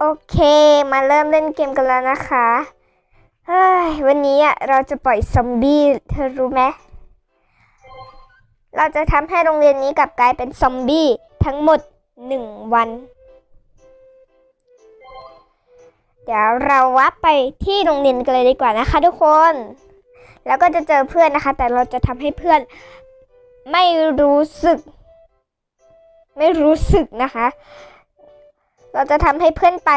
โอเค มาเริ่มเล่นเกมกันแล้วนะคะ เฮ้ย วันนี้อะเราจะปล่อยซอมบี้ เธอรู้ไหม เราจะทำให้โรงเรียนนี้กลับกลายเป็นซอมบี้ทั้งหมดหนึ่งวัน เดี๋ยวเราวับไปที่โรงเรียนกันเลยดีกว่านะคะทุกคน แล้วก็จะเจอเพื่อนนะคะ แต่เราจะทำให้เพื่อนไม่รู้สึก ไม่รู้สึกนะคะ เราจะทำให้เพื่อนไป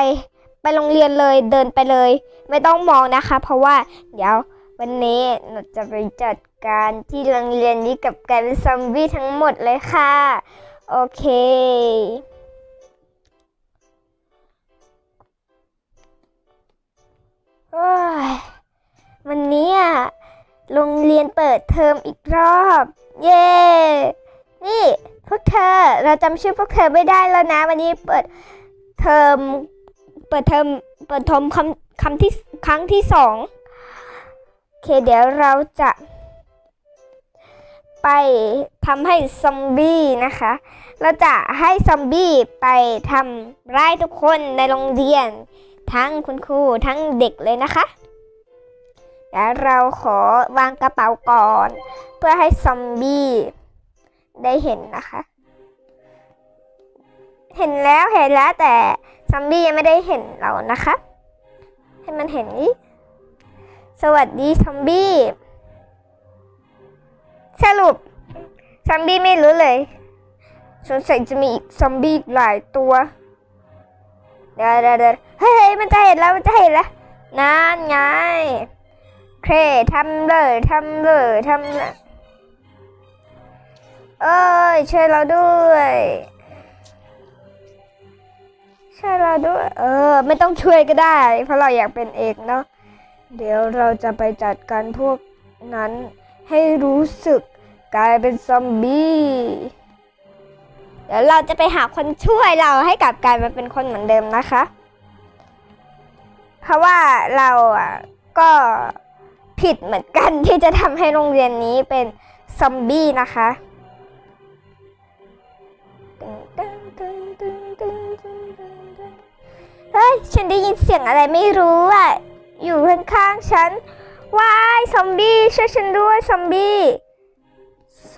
ไปโรงเรียนเลยเดินไปเลย ไม่ต้องมองนะคะ เพราะว่าเดี๋ยววันนี้เราจะไปจัดการที่โรงเรียนนี้กับกลายเป็นซอมบี้ทั้งหมดเลยค่ะ โอเควันนี้อะโรงเรียนเปิดเทอมอีกรอบ เย้ นี่ พวกเธอ เราจำชื่อพวกเธอไม่ได้แล้วนะ วันนี้เปิด ทอมเปิดเทอมเปิดเทอมคำคำที่ครั้งที่สองโอเคเดี๋ยวเราจะ ไปทำให้ซอมบี้นะคะ เราจะให้ซอมบี้ไปทำร้ายทุกคนในโรงเรียน ทั้งคุณครูทั้งเด็กเลยนะคะเดี๋ยวเราขอวางกระเป๋าก่อน เพื่อให้ซอมบี้ได้เห็นนะคะ เห็นแล้วเห็นแล้วแต่ซอมบี้ยังไม่ได้เห็นเรานะคะ ให้มันเห็นนี้สวัสดีซอมบี้สรุปซอมบี้ไม่รู้เลยสงสัยจะมีอีกซอมบี้หลายตัวเดี๋ยวเดี๋ยวเดี๋ยวเฮ้ยเฮ้ยมันจะเห็นแล้วมันจะเห็นแล้วนั่นไงเคทำเลยทำเลยทำเลยเอ้ยช่วยเราด้วย ช่เราด้วย เออ ไม่ต้องช่วยก็ได้ เพราะเราอยากเป็นเอกเนาะเดี๋ยวเราจะไปจัดการพวกนั้นให้รู้สึกกลายเป็นซอมบี้เดี๋ยวเราจะไปหาคนช่วยเราให้กลับกลายมาเป็นคนเหมือนเดิมนะคะ เพราะว่าเราอะก็ผิดเหมือนกันที่จะทำให้โรงเรียนนี้เป็นซอมบี้นะคะ ฉันได้ยินเสียงอะไรไม่รู้อะ อยู่ข้างๆฉัน ว้าย ซอมบี้ช่วยฉันด้วย ซอมบี้โซ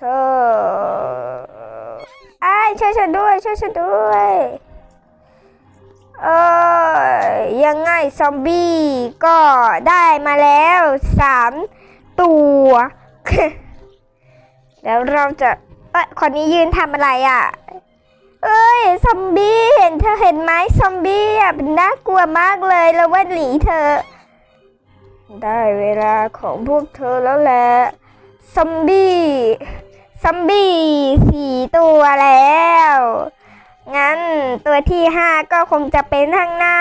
ไอ้ช่วยฉันด้วย ช่วยฉันด้วย เออยังไงซอมบี้ก็ได้มาแล้วสามตัว แล้วเราจะ เอ้ยคนนี้ยืนทำอะไรอะ เอ้ย ซอมบี้ นเธอเห็นไหมซอมบี้อะเป็นน่ากลัวมากเลยแล้วว่าหนีเธอ ได้เวลาของพวกเธอแล้วแหละซอมบี้ซอมบี้สี่ตัวแล้ว งั้นตัวที่ห้าก็คงจะเป็นข้างหน้า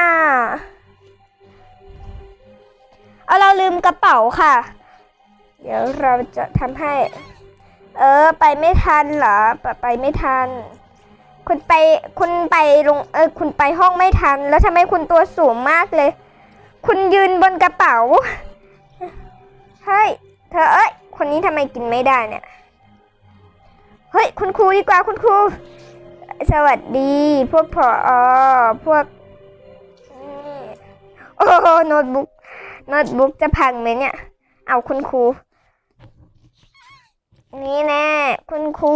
เอาเราลืมกระเป๋าค่ะ เดี๋ยวเราจะทำให้ เออ ไปไม่ทันเหรอ ไปไม่ทัน คุณไปคุณไปลงเออคุณไปห้องไม่ทัน แล้วทำไมคุณตัวสูงมากเลย คุณยืนบนกระเป๋าเฮ้ยเธอเอ้ยคนนี้ทำไมกินไม่ได้เนี่ยเฮ้ยคุณครูดีกว่าคุณครู สวัสดี พวกผออพวกโอ้โน้ตบุ๊กโน้ตบุ๊กจะพังไหมเนี่ย เอาคุณครู นี่แน่คุณครู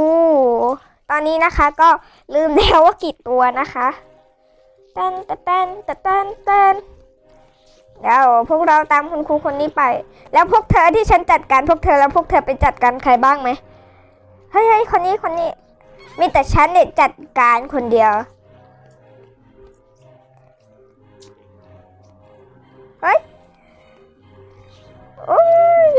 อนนี้นะคะก็ลืมแล้วว่ากี่ตัวนะคะตันตันตันตันตันตันเดี๋ยวพวกเราตามคุณครูคนนี้ไป แล้วพวกเธอที่ฉันจัดการพวกเธอแล้วพวกเธอไปจัดการใครบ้างไหมเฮ้ยเฮ้ยคนนี้คนนี้ มีแต่ฉันเนี่ยจัดการคนเดียวเฮ้ยโอ้ย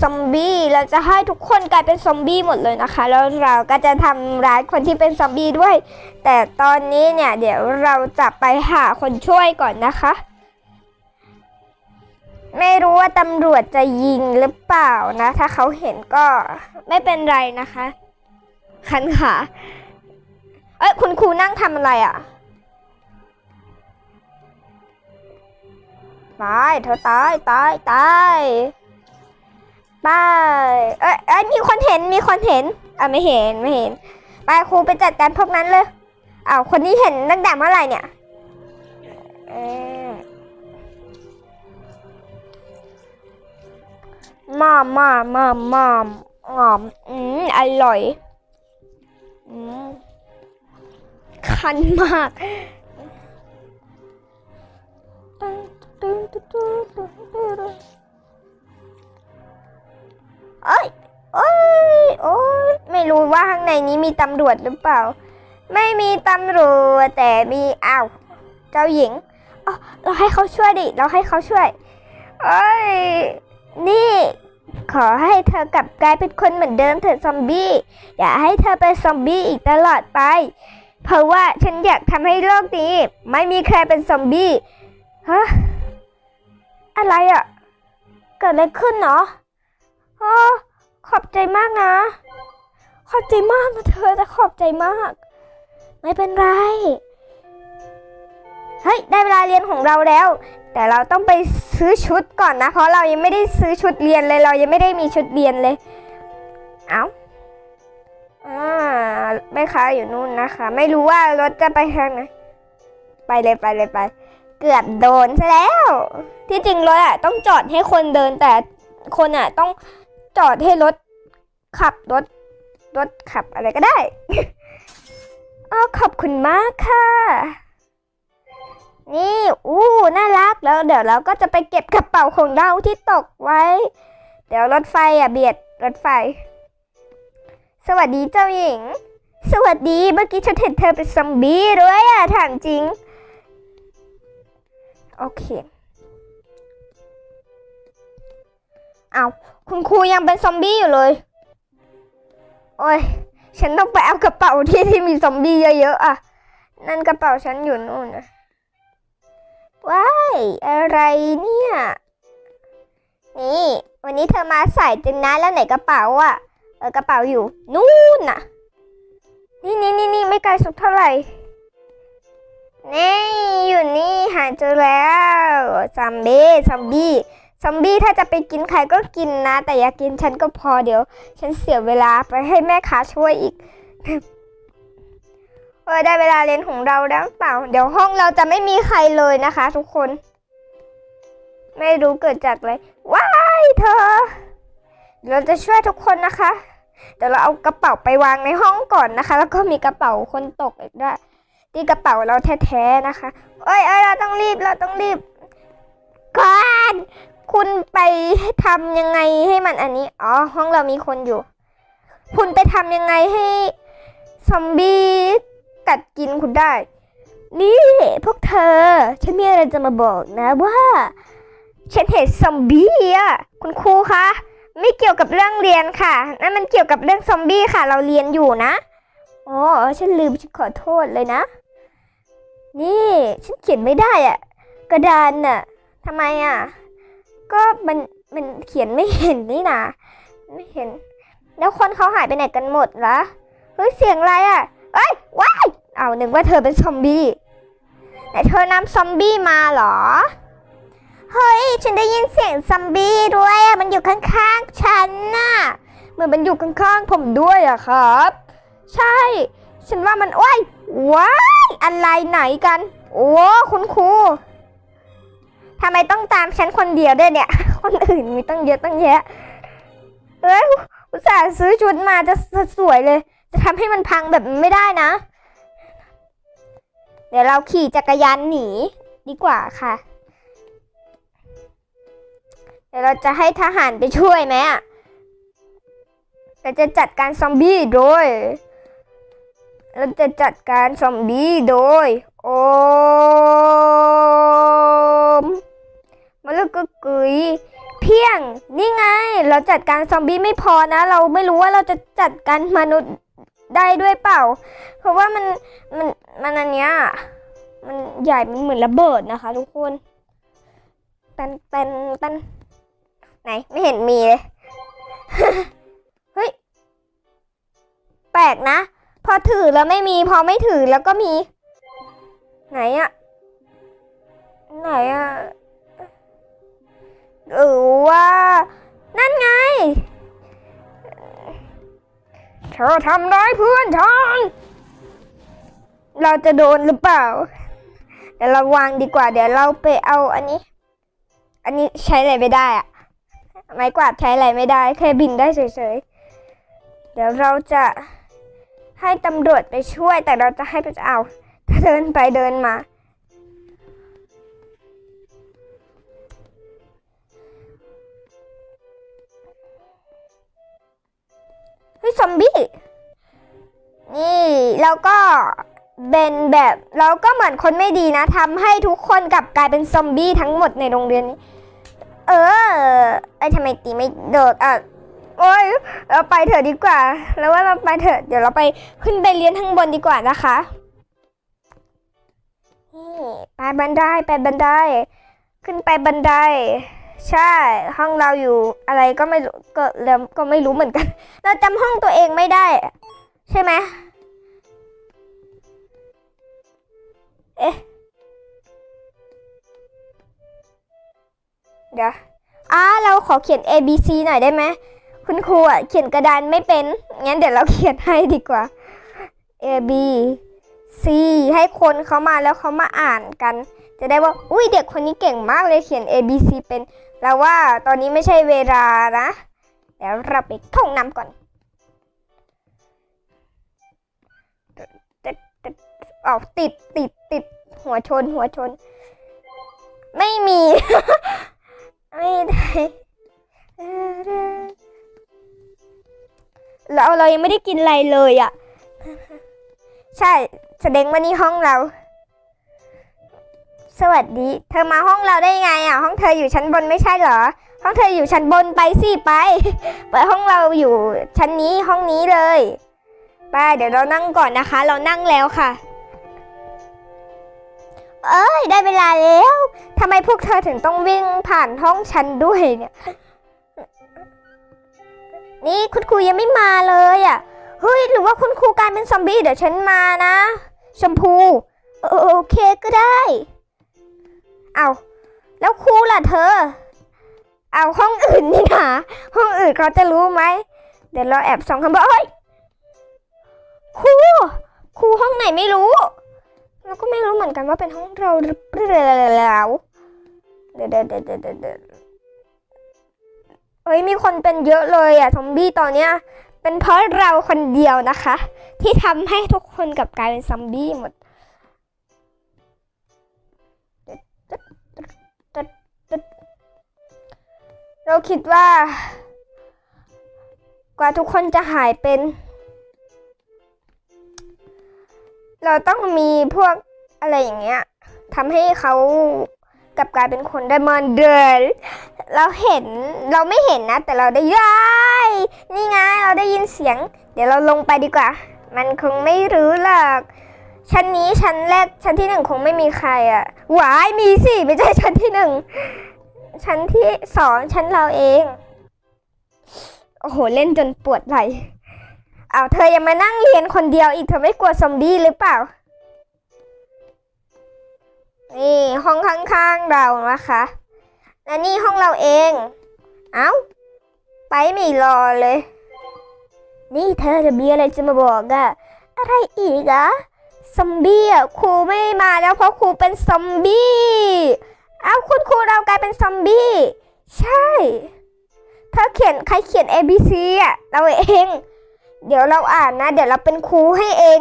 ซอมบี้เราจะให้ทุกคนกลายเป็นซอมบี้หมดเลยนะคะ แล้วเราก็จะทำร้ายคนที่เป็นซอมบี้ด้วย แต่ตอนนี้เนี่ยเดี๋ยวเราจะไปหาคนช่วยก่อนนะคะ ไม่รู้ว่าตำรวจจะยิงหรือเปล่านะ ถ้าเขาเห็นก็ไม่เป็นไรนะคะ คันขาเอ้ยคุณครูนั่งทำอะไรอะ่ะตายเธอตายตายตาย ไปเอ้ยเอ้ยมีคนเห็นมีคนเห็นอะไม่เห็นไม่เห็น ไปครูไปจัดการพวกนั้นเลยอ้าวคนนี้เห็นตั้งแต่เมื่อไหร่เนี่ยเอ่อมามามามหอมอืมอร่อยอืมคันมาก เอ้ยโอ้ยโอ้ยไม่รู้ว่าข้างในนี้มีตำรวจหรือเปล่า ไม่มีตำรวจแต่มีอ้าวเจ้าหญิงอ๋อเราให้เขาช่วยดิ เราให้เขาช่วยเอ้ยนี่ ขอให้เธอกลับกลายเป็นคนเหมือนเดิมเถอะซอมบี้ อย่าให้เธอเป็นซอมบี้อีกตลอดไป เพราะว่าฉันอยากทำให้โลกนี้ ไม่มีใครเป็นซอมบี้ฮะอะไรอะ่ะ เกิดอะไรขึ้นเนาะ ใจมากนะ ขอบใจมากนะเธอแต่ขอบใจมาก ไม่เป็นไร เฮ้ย ได้เวลาเรียนของเราแล้ว แต่เราต้องไปซื้อชุดก่อนนะ เพราะเรายังไม่ได้ซื้อชุดเรียนเลย เรายังไม่ได้มีชุดเรียนเลย เอาอ่าแม่ค้าอยู่นู่นนะคะ ไม่รู้ว่ารถจะไปทางไหน ไปเลยไปเลยไปเกือบโดนซะแล้ว ที่จริงรถอะต้องจอดให้คนเดินแต่คนอะต้องจอดให้รถ ขับรถรถขับอะไรก็ได้อ๋อขอบคุณมากค่ะ นี่อู้น่ารักแล้วเดี๋ยวเราก็จะไปเก็บกระเป๋าของเราที่ตกไว้ เดี๋ยวรถไฟอะเบียดรถไฟ สวัสดีเจ้าหญิง สวัสดีเมื่อกี้ฉันเห็นเธอเป็นซอมบี้ด้วยอะถามจริง โอเคเอาคุณครูยังเป็นซอมบี้อยู่เลย โอ้ย ฉันต้องไปเอากระเป๋าที่ที่มีซอมบี้เยอะๆอะ นั่นกระเป๋าฉันอยู่นู่นนะว้ายอะไรเนี่ย นี่ วันนี้เธอมาใสายจังนะแล้วไหนกระเป๋าอะเออกระเป๋าอยู่ นู่นน่ะ นี่นี่นี่นี่ไม่ไกลสักเท่าไหร่ นี่อยู่นี่หาเจอแล้วซัมบี้ซัมบี้ ซัมบี้ถ้าจะไปกินใครก็กินนะ แต่อย่ากินฉันก็พอเดี๋ยว ฉันเสียเวลาไปให้แม่ค้าช่วยอีกเออได้เวลาเรียนของเราแล้วเปล่า เดี๋ยวห้องเราจะไม่มีใครเลยนะคะ ทุกคน ไม่รู้เกิดจากอะไรว้ายเธอเดี๋ยวเราจะช่วยทุกคนนะคะเดี๋ยวเราเอากระเป๋าไปวางในห้องก่อนนะคะ แล้วก็มีกระเป๋าคนตกอีกด้วยที่กระเป๋าเราแท้ๆนะคะ เอ้ยเอ้ยเราต้องรีบเราต้องรีบก่อน คุณไปทำยังไงให้มันอันนี้ อ๋อ ห้องเรามีคนอยู่ คุณไปทำยังไงให้ซอมบี้กัดกินคุณได้ นี่พวกเธอ ฉันมีอะไรจะมาบอกนะว่า ฉันเห็นซอมบี้อะ คุณครูคะ ไม่เกี่ยวกับเรื่องเรียนค่ะ นั่นมันเกี่ยวกับเรื่องซอมบี้ค่ะ เราเรียนอยู่นะ อ๋อ ฉันลืม ฉันขอโทษเลยนะ นี่ ฉันเขียนไม่ได้อะ กระดานน่ะทำไมอะ ก็มันมันเขียนไม่เห็นนี่นะไม่เห็น แล้วคนเขาหายไปไหนกันหมดละเฮ้ยเสียงอะไรอะเอ้ยว้ายเอานึกว่าเธอเป็นซอมบี้แต่เธอนำซอมบี้มาเหรอ เฮ้ย ฉันได้ยินเสียงซอมบี้ด้วยอะมันอยู่ข้างๆฉันน่ะเหมือนมันอยู่ข้างๆผมด้วยอะครับ ใช่ ฉันว่ามันว้ยว้ายอะไรไหนกัน โอ้คุณครู ทำไมต้องตามฉันคนเดียวด้วยเนี่ย คนอื่นมีตั้งเยอะตั้งแยะเอ้ยอุตส่าห์ซื้อชุดมาจะสวยเลย จะทำให้มันพังแบบไม่ได้นะ เดี๋ยวเราขี่จักรยานหนีดีกว่าค่ะ เดี๋ยวเราจะให้ทหารไปช่วยไหมอะเราจะจัดการซอมบี้โดย เราจะจัดการซอมบี้โดย โอม มาลูกกึกกึยเพียง นี่ไง เราจัดการซอมบี้ไม่พอนะ เราไม่รู้ว่าเราจะจัดการมนุษย์ได้ด้วยเปล่า เพราะว่ามันมันมันอันเนี้ยมันใหญ่มันเหมือนระเบิดนะคะ ทุกคนเป็นเป็นเป็นไหนไม่เห็นมีเลย เฮ้ย แปลกนะ พอถือแล้วไม่มี พอไม่ถือแล้วก็มี ไหนอะไหนอะ เธอทำร้ายเพื่อนฉัน เราจะโดนหรือเปล่า เดี๋ยวเราวางดีกว่า เดี๋ยวเราไปเอาอันนี้ อันนี้ใช้อะไรไม่ได้อะไม้กวาดใช้อะไรไม่ได้ แค่บินได้เฉยๆ เดี๋ยวเราจะให้ตำรวจไปช่วย แต่เราจะให้ไปเอา ถ้าเดินไปเดินมา ซอมบี้ นี่แล้วก็เป็นแบบเราก็เหมือนคนไม่ดีนะทำให้ทุกคนกลับกลายเป็นซอมบี้ทั้งหมดในโรงเรียนนี้ เออไอ้ทำไมตีไม่โดดอะโอ้ยเราไปเถอะดีกว่า แล้วว่าเราไปเถอะเดี๋ยวเราไปขึ้นไปเรียนข้างบนดีกว่านะคะนี่ไปบันไดไปบันได ขึ้นไปบันได ใช่ ห้องเราอยู่อะไรก็ไม่รู้ก็แล้วก็ไม่รู้เหมือนกัน เราจำห้องตัวเองไม่ได้ ใช่ไหมเอ๊ะเดี๋ยวอ่าเราขอเขียน A B C หน่อยได้ไหมคุณครูอะเขียนกระดานไม่เป็น งั้นเดี๋ยวเราเขียนให้ดีกว่า A B C ให้คนเขามาแล้วเขามาอ่านกัน จะได้ว่า อุ้ยเด็กคนนี้เก่งมากเลยเขียน A B C เป็น แล้วว่าตอนนี้ไม่ใช่เวลานะเดี๋ยวเราไปท่องน้ำก่อนออกติดติดติดหัวชนหัวชน ไม่มี ไม่ได้เราเรายังไม่ได้กินอะไรเลยอะ ใช่ แสดงว่านี่ห้องเรา สวัสดี เธอมาห้องเราได้ไงอะ ห้องเธออยู่ชั้นบนไม่ใช่เหรอ ห้องเธออยู่ชั้นบนไปสิไป ไปห้องเราอยู่ชั้นนี้ห้องนี้เลย ไปเดี๋ยวเรานั่งก่อนนะคะ เรานั่งแล้วค่ะ เอ้ยได้เวลาแล้วทำไมพวกเธอถึงต้องวิ่งผ่านห้องฉันด้วยเนี่ย นี่คุณครูยังไม่มาเลยอะ เฮ้ยหรือว่าคุณครูกลายเป็นซอมบี้เดี๋ยวฉันมานะ ชมพู โอเคก็ได้ เอาแล้วครูล่ะเธอ เอาห้องอื่นนี่นะห้องอื่นเขาจะรู้ไหม เดี๋ยวเราแอบส่องคำบอกเฮ้ยครูครูห้องไหนไม่รู้เราก็ไม่รู้เหมือนกันว่าเป็นห้องเราหรือเปล่าเดี๋ยวเดี๋ยวเดี๋ยวเดี๋ยวเดดเฮ้ยมีคนเป็นเยอะเลยอะซอมบี้ตอนเนี้ยเป็นเพราะเราคนเดียวนะคะ ที่ทำให้ทุกคนกลับกลายเป็นซอมบี้หมด เราคิดว่า กว่าทุกคนจะหายเป็น เราต้องมีพวกอะไรอย่างเงี้ยทำให้เขากลับกลายเป็นคนไดมอนเดิมเราเห็นเราไม่เห็นนะ แต่เราได้ย้ายนี่ไงเราได้ยินเสียง เดี๋ยวเราลงไปดีกว่า มันคงไม่รู้หรอกชั้นนี้ชั้นแรกชั้นที่หนึ่งคงไม่มีใครอะหวายมีสิไม่ใช่ชั้นที่หนึ่ง ชั้นที่สองชั้นเราเอง โอ้โห เล่นจนปวดไหล่เอาเธอยังมานั่งเรียนคนเดียวอีกเธอไม่กลัวซอมบี้หรือเปล่า นี่ห้องข้างๆเรานะคะ และนี่ห้องเราเอง เอา้า ไปไม่รอเลย นี่เธอจะมีอะไรจะมาบอกอะอะไรอีกอะซอมบี้อะครูไม่มาแล้วเพราะครูเป็นซอมบี้ อาคุณครูเรากลายเป็นซอมบี้ ใช่เธอเขียนใครเขียน A B C อะเราเอง เดี๋ยวเราอ่านนะ เดี๋ยวเราเป็นครูให้เอง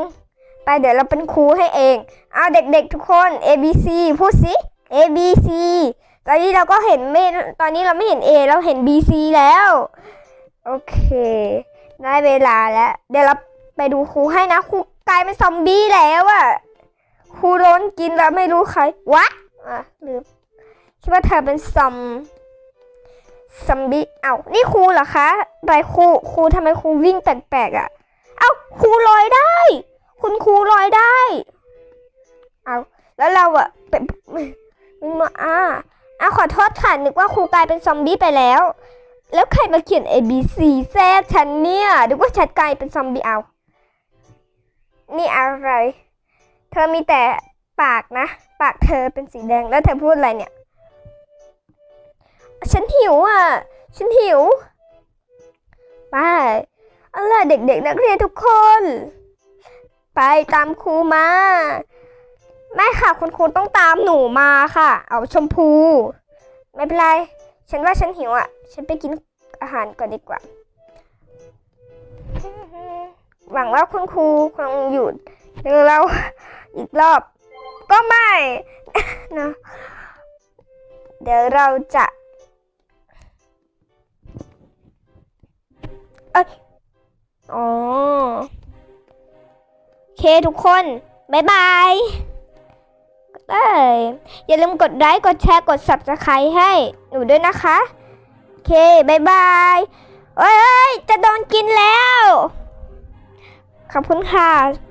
ไปเดี๋ยวเราเป็นครูให้เองเอาเด็กๆทุกคน A B C พูดสิ A B C ตอนนี้เราก็เห็นไม่ตอนนี้เราไม่เห็น A เราเห็น B C แล้ว โอเค ได้เวลาแล้ว เดี๋ยวเราไปดูครูให้นะครูกลายเป็นซอมบี้แล้วอะครูโดนกินแล้วไม่รู้ใครวะอะลืม คิดว่าเธอเป็นซอมซอมบี้เอ้านี่ครูเหรอคะไปครูครูทำไมครูวิ่งแปลกๆอะเอ้าครูลอยได้ คุณครูลอยได้ เอาแล้วเราอะเป็นวิ่งมาอ่าอะขอโทษค่ะนึกว่าครูกลายเป็นซอมบี้ไปแล้ว แล้วใครมาเขียน A B C แซดฉันเนี่ยนึกว่าฉันกลายเป็นซอมบี้เอานี่อะไร เธอมีแต่ปากนะ ปากเธอเป็นสีแดงแล้วเธอพูดอะไรเนี่ย ฉันหิวอะ ฉันหิว ไปเอาล่ะเด็กๆนักเรียนทุกคน ไปตามครูมาไม่ค่ะคุณครูต้องตามหนูมาค่ะ เอาชมพู ไม่เป็นไร ฉันว่าฉันหิวอะ ฉันไปกินอาหารก่อนดีกว่า หวังว่าคุณครูคงหยุดเราอีกรอบ ก็ไม่นะเดี๋ยวเราจะ อ้ยอ๋อโอเคทุกคนบ๊ายบายเอ้ยอย่าลืมกดไลค์กดแชร์กด subscribe ให้หนูด้วยนะคะ โอเคบ๊ายบายเอ้ยเอ้ยจะโดนกินแล้ว ขอบคุณค่ะ